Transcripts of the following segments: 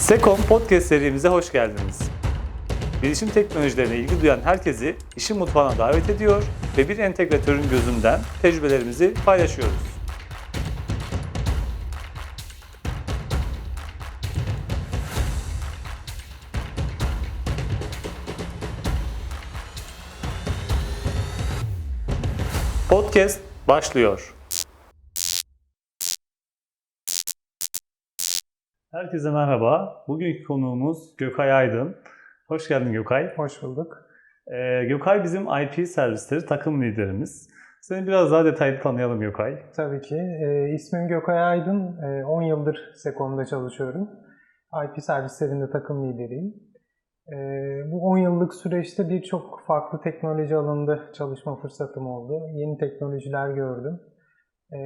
Sekom Podcast serimize hoş geldiniz. Bilişim teknolojilerine ilgi duyan herkesi işin mutfağına davet ediyor ve bir entegratörün gözünden tecrübelerimizi paylaşıyoruz. Podcast başlıyor. Herkese merhaba. Bugünkü konuğumuz Gökay Aydın. Hoş geldin Gökay. Hoş bulduk. Ee, Gökay bizim IP servisleri takım liderimiz. Seni biraz daha detaylı tanıyalım Gökay. Tabii ki. E, ismim Gökay Aydın. E, 10 yıldır Sekom'da çalışıyorum. IP servislerinde takım lideriyim. E, bu 10 yıllık süreçte birçok farklı teknoloji alanında çalışma fırsatım oldu. Yeni teknolojiler gördüm. E,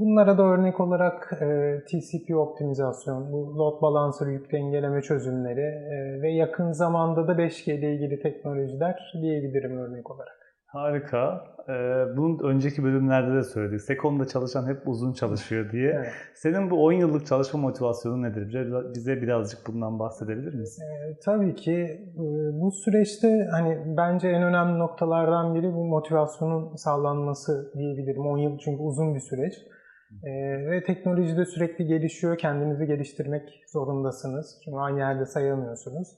bunlara da örnek olarak e, TCP optimizasyon, bu load balancer yük dengeleme çözümleri e, ve yakın zamanda da 5G ile ilgili teknolojiler diyebilirim örnek olarak. Harika. Ee, bunun önceki bölümlerde de söyledik. Sekom'da çalışan hep uzun çalışıyor diye. Evet. Senin bu 10 yıllık çalışma motivasyonu nedir? Bize, bize birazcık bundan bahsedebilir misin? E, tabii ki e, bu süreçte hani bence en önemli noktalardan biri bu motivasyonun sağlanması diyebilirim. 10 yıl çünkü uzun bir süreç. E, ve teknolojide sürekli gelişiyor. Kendinizi geliştirmek zorundasınız. Çünkü aynı yerde sayamıyorsunuz.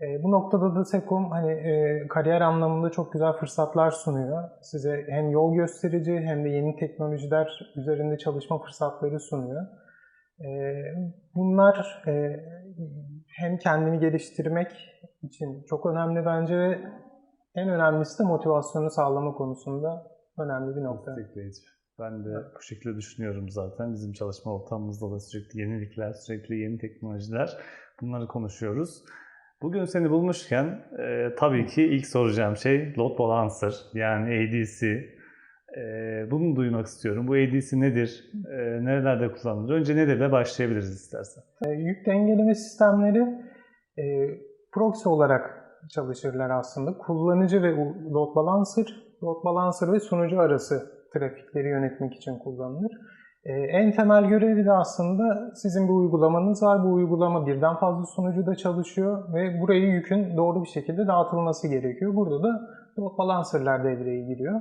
E, bu noktada da Sekom hani e, kariyer anlamında çok güzel fırsatlar sunuyor. Size hem yol gösterici hem de yeni teknolojiler üzerinde çalışma fırsatları sunuyor. E, bunlar e, hem kendini geliştirmek için çok önemli bence ve en önemlisi de motivasyonu sağlama konusunda önemli bir nokta. Ben de bu şekilde düşünüyorum zaten. Bizim çalışma ortamımızda da sürekli yenilikler, sürekli yeni teknolojiler bunları konuşuyoruz. Bugün seni bulmuşken e, tabii ki ilk soracağım şey load balancer yani ADC. E, bunu duymak istiyorum. Bu ADC nedir? E, nerelerde kullanılır? Önce nedirle başlayabiliriz istersen. E, yük dengeleme sistemleri e, proxy olarak çalışırlar aslında. Kullanıcı ve load balancer, load balancer ve sunucu arası trafikleri yönetmek için kullanılır. E, en temel görevi de aslında sizin bir uygulamanız var. Bu uygulama birden fazla sunucuda çalışıyor ve buraya yükün doğru bir şekilde dağıtılması gerekiyor. Burada da load balancer'lar devreye giriyor.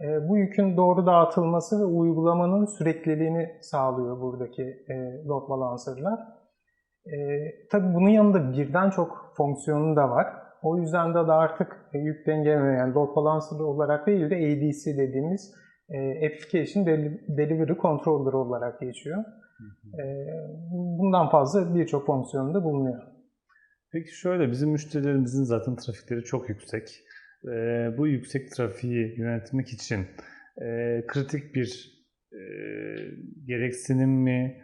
E, bu yükün doğru dağıtılması ve uygulamanın sürekliliğini sağlıyor buradaki e, load balancer'lar. E, tabii bunun yanında birden çok fonksiyonu da var. O yüzden de, artık yük dengeleme yani load balancer olarak değil de ADC dediğimiz e, Application Deli- Delivery Controller olarak geçiyor. E, bundan fazla birçok fonksiyonu da bulunuyor. Peki şöyle bizim müşterilerimizin zaten trafikleri çok yüksek. E, bu yüksek trafiği yönetmek için e, kritik bir e, gereksinim mi?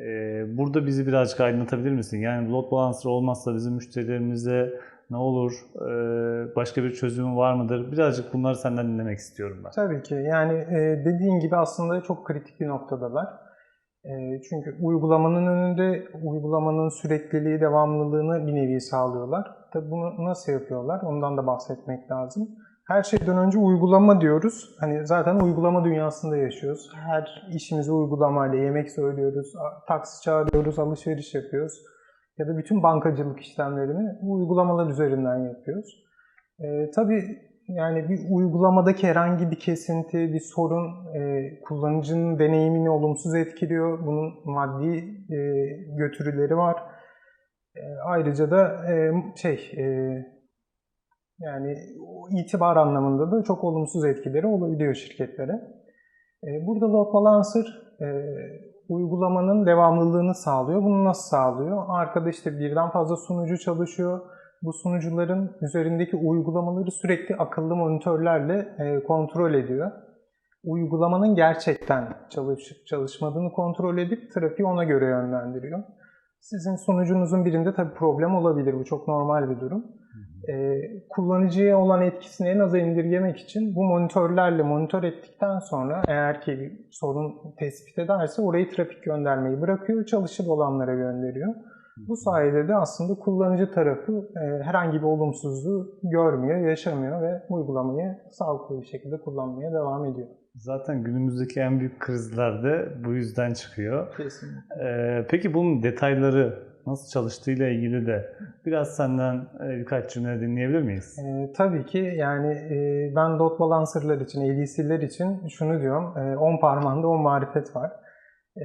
E, burada bizi birazcık aydınlatabilir misin? Yani load balancer olmazsa bizim müşterilerimize ne olur? E, başka bir çözümü var mıdır? Birazcık bunları senden dinlemek istiyorum ben. Tabii ki. Yani e, dediğin gibi aslında çok kritik bir noktadalar. E, çünkü uygulamanın önünde uygulamanın sürekliliği, devamlılığını bir nevi sağlıyorlar. Tabii bunu nasıl yapıyorlar? Ondan da bahsetmek lazım. Her şeyden önce uygulama diyoruz. Hani zaten uygulama dünyasında yaşıyoruz. Her işimizi uygulamayla yemek söylüyoruz, taksi çağırıyoruz, alışveriş yapıyoruz. Ya da bütün bankacılık işlemlerini uygulamalar üzerinden yapıyoruz. E, tabii yani bir uygulamadaki herhangi bir kesinti, bir sorun e, kullanıcının deneyimini olumsuz etkiliyor. Bunun maddi e, götürüleri var. E, ayrıca da e, şey e, yani itibar anlamında da çok olumsuz etkileri olabiliyor şirketlere. E, burada load balancer e, uygulamanın devamlılığını sağlıyor. Bunu nasıl sağlıyor? Arkada işte birden fazla sunucu çalışıyor. Bu sunucuların üzerindeki uygulamaları sürekli akıllı monitörlerle e, kontrol ediyor. Uygulamanın gerçekten çalışıp çalışmadığını kontrol edip trafiği ona göre yönlendiriyor. Sizin sunucunuzun birinde tabii problem olabilir. Bu çok normal bir durum. E, kullanıcıya olan etkisini en aza indirgemek için bu monitörlerle monitör ettikten sonra eğer ki bir sorun tespit ederse orayı trafik göndermeyi bırakıyor, çalışır olanlara gönderiyor. Bu sayede de aslında kullanıcı tarafı e, herhangi bir olumsuzluğu görmüyor, yaşamıyor ve uygulamayı sağlıklı bir şekilde kullanmaya devam ediyor. Zaten günümüzdeki en büyük krizler de bu yüzden çıkıyor. Kesinlikle. Ee, peki bunun detayları nasıl çalıştığıyla ilgili de biraz senden e, birkaç cümle dinleyebilir miyiz? E, tabii ki yani e, ben load balancer'lar için, ADC'ler için şunu diyorum. E, 10 parmağında 10 marifet var. E,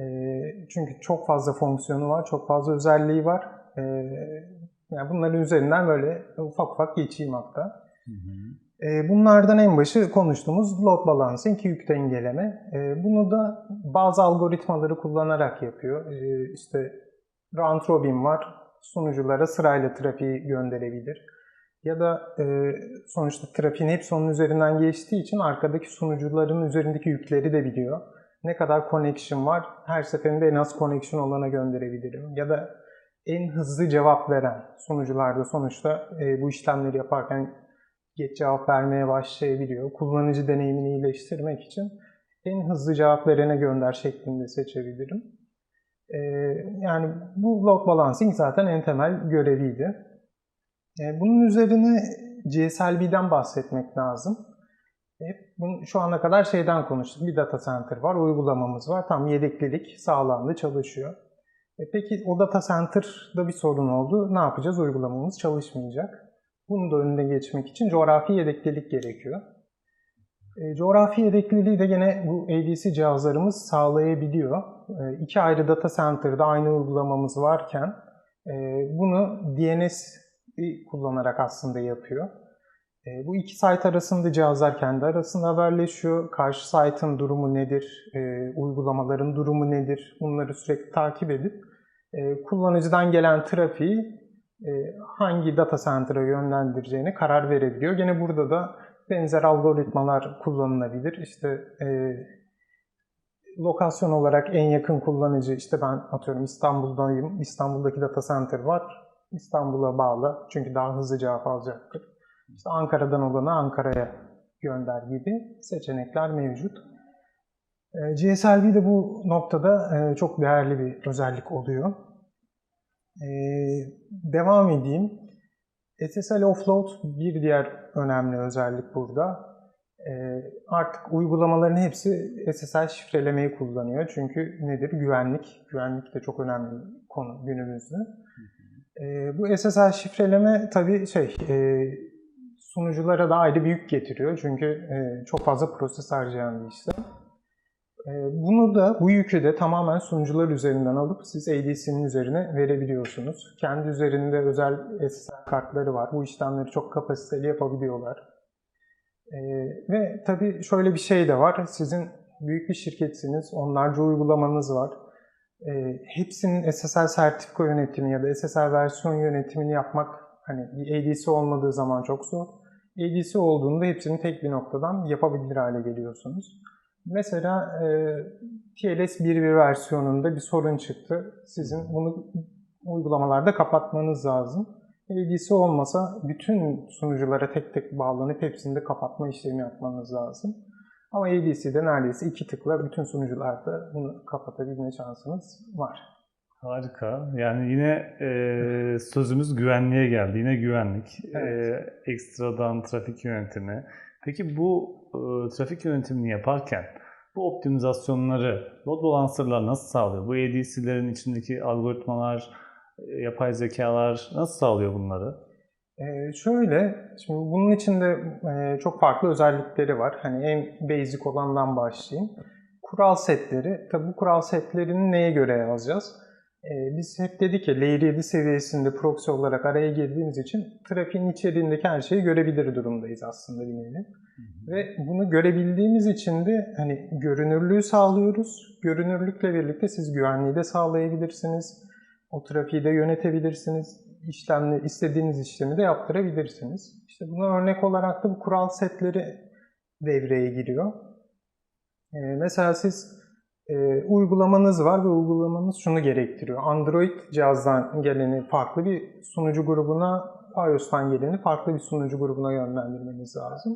çünkü çok fazla fonksiyonu var, çok fazla özelliği var. E, yani bunların üzerinden böyle ufak ufak geçeyim hatta. E, bunlardan en başı konuştuğumuz load balancing, yük dengeleme. E, bunu da bazı algoritmaları kullanarak yapıyor. E, işte round robin var, sunuculara sırayla trafiği gönderebilir. Ya da e, sonuçta trafiğin hepsi onun üzerinden geçtiği için arkadaki sunucuların üzerindeki yükleri de biliyor. Ne kadar connection var, her seferinde en az connection olana gönderebilirim. Ya da en hızlı cevap veren sunucularda sonuçta e, bu işlemleri yaparken geç cevap vermeye başlayabiliyor. Kullanıcı deneyimini iyileştirmek için en hızlı cevap verene gönder şeklinde seçebilirim. Ee, yani bu load balancing zaten en temel göreviydi. Ee, bunun üzerine GSLB'den bahsetmek lazım. Hep bunu, şu ana kadar şeyden konuştuk. Bir data center var, uygulamamız var. Tam yedeklilik sağlandı, çalışıyor. E peki o data center'da bir sorun oldu. Ne yapacağız? Uygulamamız çalışmayacak. Bunun da önüne geçmek için coğrafi yedeklilik gerekiyor. E, coğrafi yedekliliği de gene bu ADC cihazlarımız sağlayabiliyor. E, iki ayrı data center'da aynı uygulamamız varken e, bunu DNS kullanarak aslında yapıyor. E, bu iki site arasında cihazlar kendi arasında haberleşiyor. Karşı site'ın durumu nedir, uygulamaların durumu nedir bunları sürekli takip edip e, kullanıcıdan gelen trafiği hangi data center'a yönlendireceğine karar verebiliyor. Gene burada da benzer algoritmalar kullanılabilir. İşte e, lokasyon olarak en yakın kullanıcı, işte ben atıyorum İstanbul'dayım, İstanbul'daki data center var, İstanbul'a bağlı çünkü daha hızlı cevap alacaktır. İşte Ankara'dan olanı Ankara'ya gönder gibi seçenekler mevcut. E, GSLV de bu noktada e, çok değerli bir özellik oluyor. Ee, devam edeyim. SSL Offload bir diğer önemli özellik burada. Ee, artık uygulamaların hepsi SSL şifrelemeyi kullanıyor. Çünkü nedir? Güvenlik. Güvenlik de çok önemli bir konu günümüzde. Ee, bu SSL şifreleme tabii şey e, sunuculara da ayrı bir yük getiriyor. Çünkü e, çok fazla proses harcayan bir işlem. Ee, Bunu da, bu yükü de tamamen sunucular üzerinden alıp siz ADC'nin üzerine verebiliyorsunuz. Kendi üzerinde özel SSL kartları var. Bu işlemleri çok kapasiteli yapabiliyorlar. Ee, ve tabii şöyle bir şey de var. Sizin büyük bir şirketsiniz, onlarca uygulamanız var. Ee, hepsinin SSL sertifika yönetimi ya da SSL versiyon yönetimini yapmak hani bir ADC olmadığı zaman çok zor. ADC olduğunda hepsini tek bir noktadan yapabilir hale geliyorsunuz. Mesela e, TLS 1.1 versiyonunda bir sorun çıktı. Sizin bunu uygulamalarda kapatmanız lazım. ADC olmasa bütün sunuculara tek tek bağlanıp hepsini de kapatma işlemi yapmanız lazım. Ama ADC'de neredeyse iki tıkla bütün sunucularda bunu kapatabilme şansınız var. Harika. Yani yine e, sözümüz güvenliğe geldi. Yine güvenlik. Evet. E, ekstradan trafik yönetimi. Peki bu e, trafik yönetimini yaparken bu optimizasyonları load balancer'lar nasıl sağlıyor? Bu ADC'lerin içindeki algoritmalar, e, yapay zekalar nasıl sağlıyor bunları? Ee, şöyle, şimdi bunun içinde e, çok farklı özellikleri var. Hani en basic olandan başlayayım. Kural setleri. Tabi bu kural setlerini neye göre yazacağız? Ee, biz hep dedik ki Layer 7 seviyesinde proxy olarak araya girdiğimiz için trafiğin içeriğindeki her şeyi görebilir durumdayız aslında bir nevi. Ve bunu görebildiğimiz için de hani görünürlüğü sağlıyoruz. Görünürlükle birlikte siz güvenliği de sağlayabilirsiniz. O trafiği de yönetebilirsiniz. İşlemle istediğiniz işlemi de yaptırabilirsiniz. İşte buna örnek olarak da bu kural setleri devreye giriyor. Ee, mesela siz e, uygulamanız var ve uygulamanız şunu gerektiriyor. Android cihazdan geleni farklı bir sunucu grubuna, iOS'tan geleni farklı bir sunucu grubuna yönlendirmeniz lazım.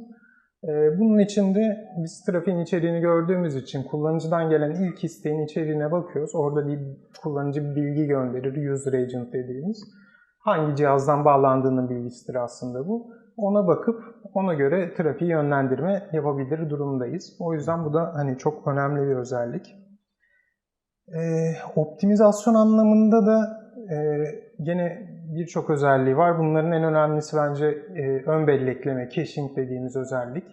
E, bunun için de biz trafiğin içeriğini gördüğümüz için kullanıcıdan gelen ilk isteğin içeriğine bakıyoruz. Orada bir kullanıcı bilgi gönderir, user agent dediğimiz. Hangi cihazdan bağlandığının bilgisidir aslında bu. Ona bakıp ona göre trafiği yönlendirme yapabilir durumdayız. O yüzden bu da hani çok önemli bir özellik. Ee, optimizasyon anlamında da e, gene birçok özelliği var. Bunların en önemlisi bence e, ön bellekleme, caching dediğimiz özellik.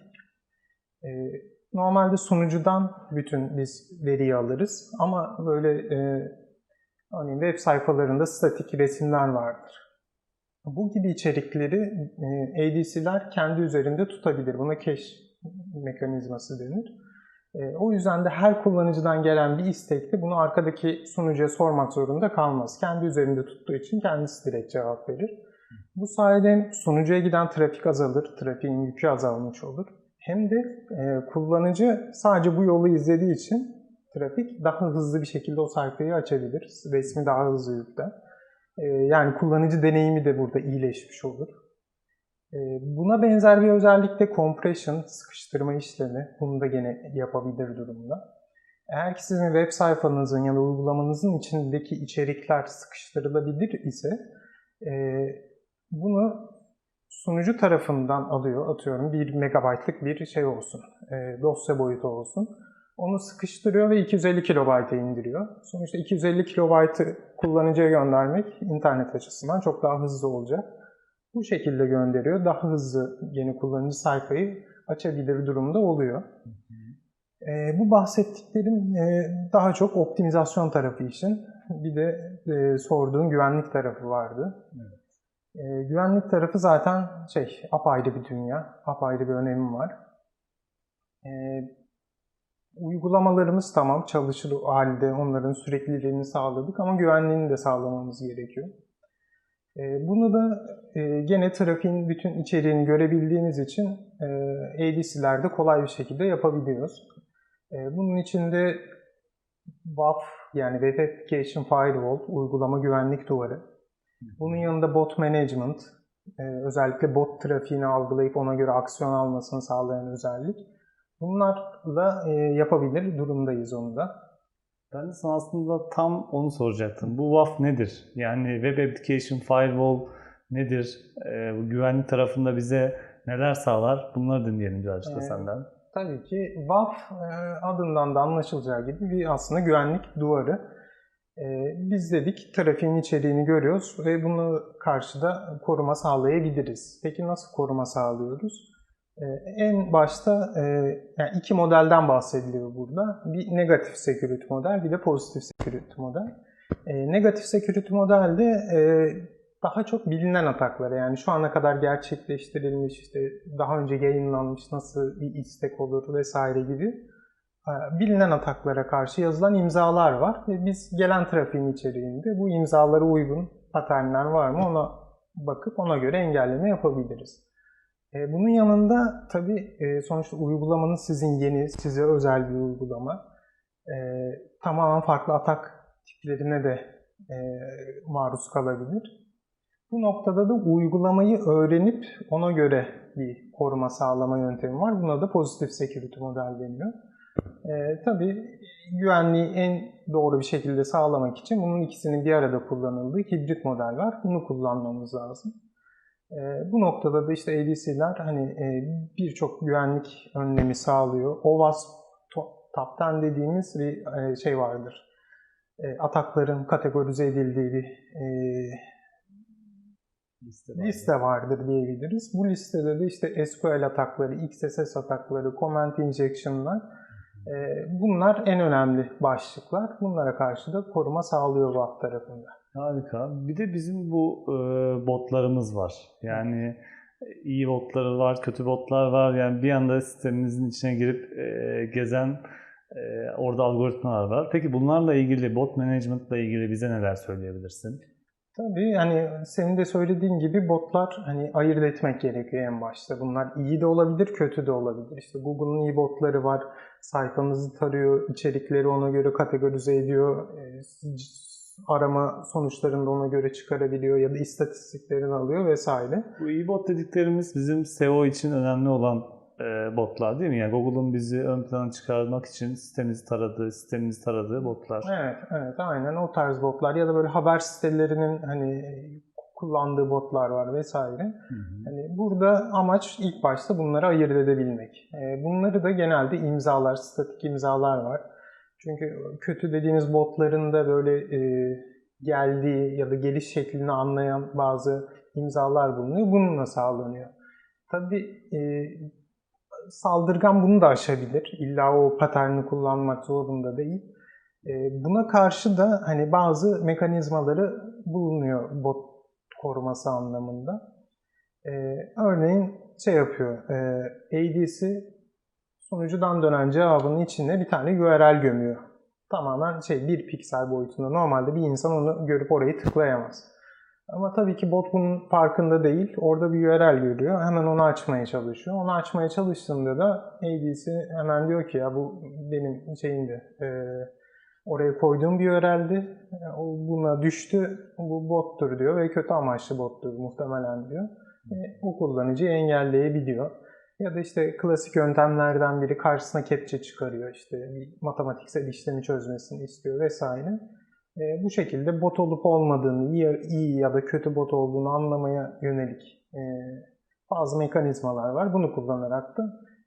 E, normalde sunucudan bütün biz veriyi alırız ama böyle e, örneğin web sayfalarında statik resimler vardır. Bu gibi içerikleri e, ADC'ler kendi üzerinde tutabilir. Buna cache mekanizması denir. E, o yüzden de her kullanıcıdan gelen bir istekte bunu arkadaki sunucuya sormak zorunda kalmaz. Kendi üzerinde tuttuğu için kendisi direkt cevap verir. Bu sayede sunucuya giden trafik azalır, trafiğin yükü azalmış olur. Hem de e, kullanıcı sadece bu yolu izlediği için trafik daha hızlı bir şekilde o sayfayı açabilir. Resmi daha hızlı yükler. E, yani kullanıcı deneyimi de burada iyileşmiş olur. E, buna benzer bir özellik de compression, sıkıştırma işlemi. Bunu da gene yapabilir durumda. Eğer ki sizin web sayfanızın ya da uygulamanızın içindeki içerikler sıkıştırılabilir ise e, bunu sunucu tarafından alıyor. Atıyorum 1 megabaytlık bir şey olsun, e, dosya boyutu olsun. Onu sıkıştırıyor ve 250 kilobayta indiriyor. Sonuçta 250 kilobaytı kullanıcıya göndermek internet açısından çok daha hızlı olacak. Bu şekilde gönderiyor. Daha hızlı yeni kullanıcı sayfayı açabilir durumda oluyor. E, bu bahsettiklerim e, daha çok optimizasyon tarafı için. Bir de e, sorduğun güvenlik tarafı vardı. Evet. E, güvenlik tarafı zaten şey apayrı bir dünya, apayrı bir önemi var. E, uygulamalarımız tamam çalışır halde onların sürekliliğini sağladık ama güvenliğini de sağlamamız gerekiyor. E, bunu da e, gene trafiğin bütün içeriğini görebildiğiniz için e, ADC'lerde kolay bir şekilde yapabiliyoruz. E, bunun içinde WAF yani Web Application Firewall uygulama güvenlik duvarı. Bunun yanında bot management, özellikle bot trafiğini algılayıp ona göre aksiyon almasını sağlayan özellik. Bunlarla e, yapabilir durumdayız onu da. Ben de sana aslında tam onu soracaktım. Bu WAF nedir? Yani Web Application Firewall nedir? Ee, bu güvenlik tarafında bize neler sağlar? Bunları dinleyelim birazcık da Evet. senden. Tabii ki WAF e, adından da anlaşılacağı gibi bir aslında güvenlik duvarı. E, Biz dedik trafiğin içeriğini görüyoruz ve bunu karşıda koruma sağlayabiliriz. Peki nasıl koruma sağlıyoruz? E, En başta e, yani iki modelden bahsediliyor burada. Bir negatif security model, bir de pozitif security model. E, Negatif security modelde e, daha çok bilinen ataklara yani şu ana kadar gerçekleştirilmiş işte daha önce yayınlanmış nasıl bir istek olur vesaire gibi e, bilinen ataklara karşı yazılan imzalar var ve biz gelen trafiğin içeriğinde bu imzalara uygun paternler var mı ona bakıp ona göre engelleme yapabiliriz. E, Bunun yanında tabii e, sonuçta uygulamanın sizin yeni, size özel bir uygulama. E, Tamamen farklı atak tiplerine de maruz kalabilir. Bu noktada da uygulamayı öğrenip ona göre bir koruma sağlama yöntemi var. Buna da pozitif security model deniyor. Ee, tabii güvenliği en doğru bir şekilde sağlamak için bunun ikisinin bir arada kullanıldığı hibrit model var. Bunu kullanmamız lazım. Ee, bu noktada da işte ADC'ler hani e, birçok güvenlik önlemi sağlıyor. OWASP 10 dediğimiz bir e, şey vardır. E, atakların kategorize edildiği bir e, Liste var. liste vardır diyebiliriz. Bu listede de işte SQL atakları, XSS atakları, comment injection'lar e, bunlar en önemli başlıklar. Bunlara karşı da koruma sağlıyor WAF tarafında. Harika. Bir de bizim bu e, botlarımız var. Yani iyi botları var, kötü botlar var. Yani bir anda sisteminizin içine girip e, gezen e, orada algoritmalar var. Peki bunlarla ilgili, bot management'la ilgili bize neler söyleyebilirsin? Tabii yani senin de söylediğin gibi botlar hani ayırt etmek gerekiyor en başta. Bunlar iyi de olabilir, kötü de olabilir. İşte Google'ın iyi botları var. Sayfanızı tarıyor, içerikleri ona göre kategorize ediyor. E, Arama sonuçlarını da ona göre çıkarabiliyor ya da istatistiklerini alıyor vesaire. Bu iyi bot dediklerimiz bizim SEO için önemli olan e, botlar değil mi? Yani Google'un bizi ön plana çıkarmak için sitemizi taradığı, sistemimizi taradığı botlar. Evet, evet aynen o tarz botlar ya da böyle haber sitelerinin hani kullandığı botlar var vesaire. Hı hı. Hani burada amaç ilk başta bunları ayırt edebilmek. Ee, Bunları da genelde imzalar, statik imzalar var. Çünkü kötü dediğimiz botların da böyle e, geldiği ya da geliş şeklini anlayan bazı imzalar bulunuyor. Bununla sağlanıyor. Tabii e, saldırgan bunu da aşabilir. İlla o paterni kullanmak zorunda değil. E, buna karşı da hani bazı mekanizmaları bulunuyor bot koruması anlamında. E, örneğin şey yapıyor, e, ADC sunucudan dönen cevabının içinde bir tane URL gömüyor. Tamamen şey bir piksel boyutunda. Normalde bir insan onu görüp orayı tıklayamaz. Ama tabii ki bot bunun farkında değil. Orada bir URL görüyor. Hemen onu açmaya çalışıyor. Onu açmaya çalıştığında da ADC hemen diyor ki ya bu benim şeyimdi. E, oraya koyduğum bir URL'di. O buna düştü. Bu bottur diyor ve kötü amaçlı bottur muhtemelen diyor. E, o kullanıcıyı engelleyebiliyor. Ya da işte klasik yöntemlerden biri karşısına kepçe çıkarıyor. İşte bir matematiksel işlemi çözmesini istiyor vesaire. E, bu şekilde bot olup olmadığını, iyi, iyi ya da kötü bot olduğunu anlamaya yönelik e, bazı mekanizmalar var. Bunu kullanarak da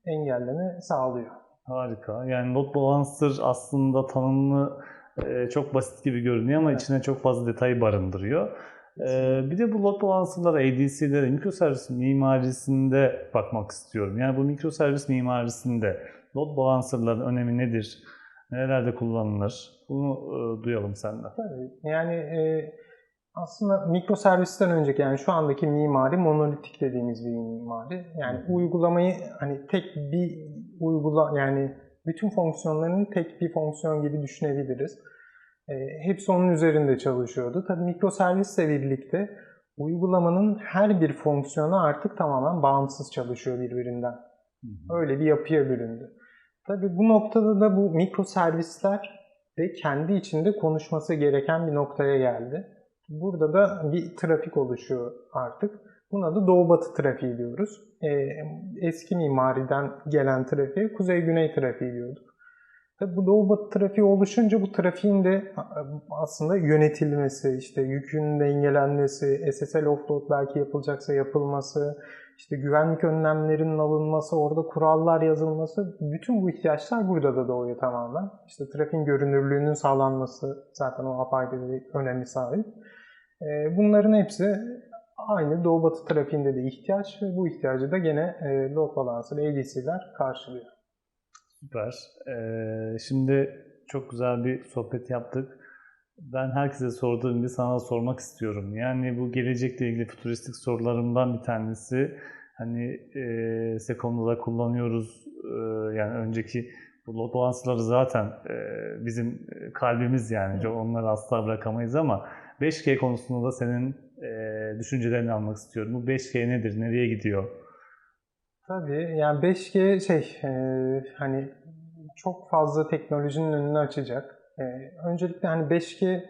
engelleme sağlıyor. Harika. Yani load balancer aslında tanımı e, çok basit gibi görünüyor ama Evet. içine çok fazla detay barındırıyor. E, bir de bu load balancer'lara, ADC'lere, mikroservis mimarisinde bakmak istiyorum. Yani bu mikroservis mimarisinde load balancer'ların önemi nedir? Nerelerde kullanılır? Bunu e, duyalım senden. Tabii. Yani e, aslında mikroservisten önceki yani şu andaki mimari monolitik dediğimiz bir mimari. Yani uygulamayı hani tek bir uygula yani bütün fonksiyonlarını tek bir fonksiyon gibi düşünebiliriz. E, hepsi onun üzerinde çalışıyordu. Tabii mikroservisle birlikte uygulamanın her bir fonksiyonu artık tamamen bağımsız çalışıyor birbirinden. Öyle bir yapıya büründü. Tabii bu noktada da bu mikroservisler de kendi içinde konuşması gereken bir noktaya geldi. Burada da bir trafik oluşuyor artık. Buna da doğu batı trafiği diyoruz. Ee, eski mimariden gelen trafiğe kuzey güney trafiği diyorduk. Tabii bu batı trafiği oluşunca bu trafiğin de aslında yönetilmesi, işte yükün dengelenmesi, SSL offload belki yapılacaksa yapılması, işte güvenlik önlemlerinin alınması, orada kurallar yazılması, bütün bu ihtiyaçlar burada da doğuyor tamamen. İşte trafiğin görünürlüğünün sağlanması zaten o apayrı bir önemi sahip. Bunların hepsi aynı doğu batı trafiğinde de ihtiyaç ve bu ihtiyacı da gene load balancer, ADC'ler karşılıyor. Süper. Ee, şimdi çok güzel bir sohbet yaptık. Ben herkese sorduğum gibi sana sormak istiyorum. Yani bu gelecekle ilgili fütüristik sorularımdan bir tanesi hani e, Sekom'da da kullanıyoruz. E, yani önceki bu balancer'ları zaten e, bizim kalbimiz yani. Evet. Onları asla bırakamayız ama 5G konusunda da senin e, düşüncelerini almak istiyorum. Bu 5G nedir? Nereye gidiyor? Tabii yani 5G şey e, hani çok fazla teknolojinin önünü açacak. E, öncelikle hani 5G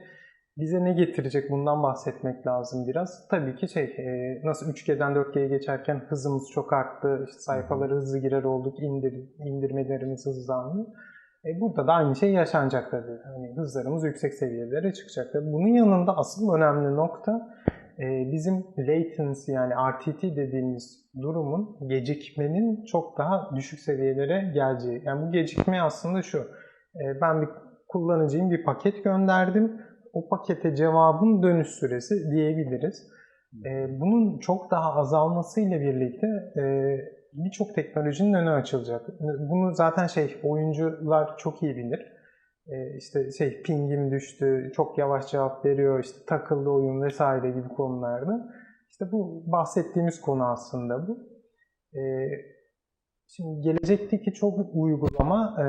bize ne getirecek bundan bahsetmek lazım biraz. Tabii ki şey e, nasıl 3G'den 4G'ye geçerken hızımız çok arttı. İşte sayfaları hızlı girer olduk, indir, indirmelerimiz hızlandı. E, burada da aynı şey yaşanacak tabii. Hani hızlarımız yüksek seviyelere çıkacak. Bunun yanında asıl önemli nokta bizim latency yani RTT dediğimiz durumun gecikmenin çok daha düşük seviyelere geleceği. Yani bu gecikme aslında şu. e, ben bir kullanıcıyım bir paket gönderdim. O pakete cevabın dönüş süresi diyebiliriz. E, bunun çok daha azalmasıyla birlikte e, birçok teknolojinin önü açılacak. Bunu zaten şey oyuncular çok iyi bilir. E, işte şey pingim düştü, çok yavaş cevap veriyor, işte takıldı oyun vesaire gibi konularda. İşte bu bahsettiğimiz konu aslında bu. E, şimdi gelecekteki çok uygulama e,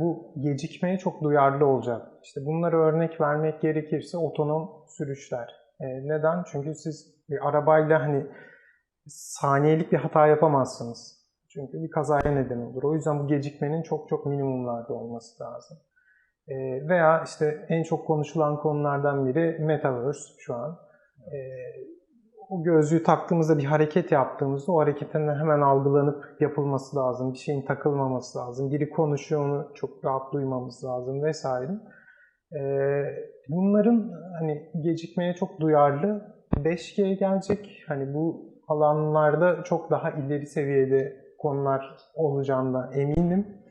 bu gecikmeye çok duyarlı olacak. İşte bunları örnek vermek gerekirse otonom sürüşler. Neden? Çünkü siz bir arabayla hani saniyelik bir hata yapamazsınız. Çünkü bir kazaya neden olur. O yüzden bu gecikmenin çok çok minimumlarda olması lazım. E, veya işte en çok konuşulan konulardan biri Metaverse şu an. E, o gözlüğü taktığımızda bir hareket yaptığımızda o hareketin hemen algılanıp yapılması lazım. Bir şeyin takılmaması lazım. Biri konuşuyor onu çok rahat duymamız lazım vesaire. E, bunların hani gecikmeye çok duyarlı 5G gelecek. Hani bu alanlarda çok daha ileri seviyede konular olacağından eminim.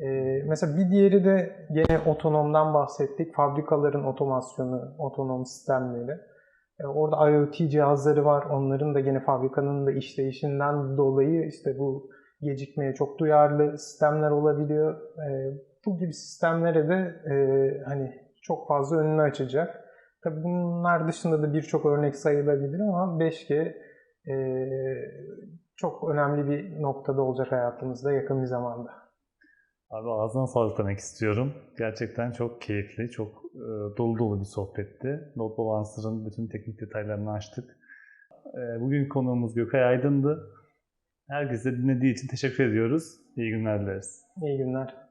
E, mesela bir diğeri de gene otonomdan bahsettik. Fabrikaların otomasyonu, otonom sistemleri. E, orada IoT cihazları var. Onların da gene fabrikanın da işleyişinden dolayı işte bu gecikmeye çok duyarlı sistemler olabiliyor. E, bu gibi sistemlere de e, hani çok fazla önünü açacak. Tabii bunlar dışında da birçok örnek sayılabilir ama 5G e, çok önemli bir noktada olacak hayatımızda yakın bir zamanda. Abi ağzına sağlık demek istiyorum. Gerçekten çok keyifli, çok e, dolu dolu bir sohbetti. Load Balancer'ın bütün teknik detaylarını açtık. E, bugün konuğumuz Gökay Aydın'dı. Herkese dinlediği için teşekkür ediyoruz. İyi günler dileriz. İyi günler.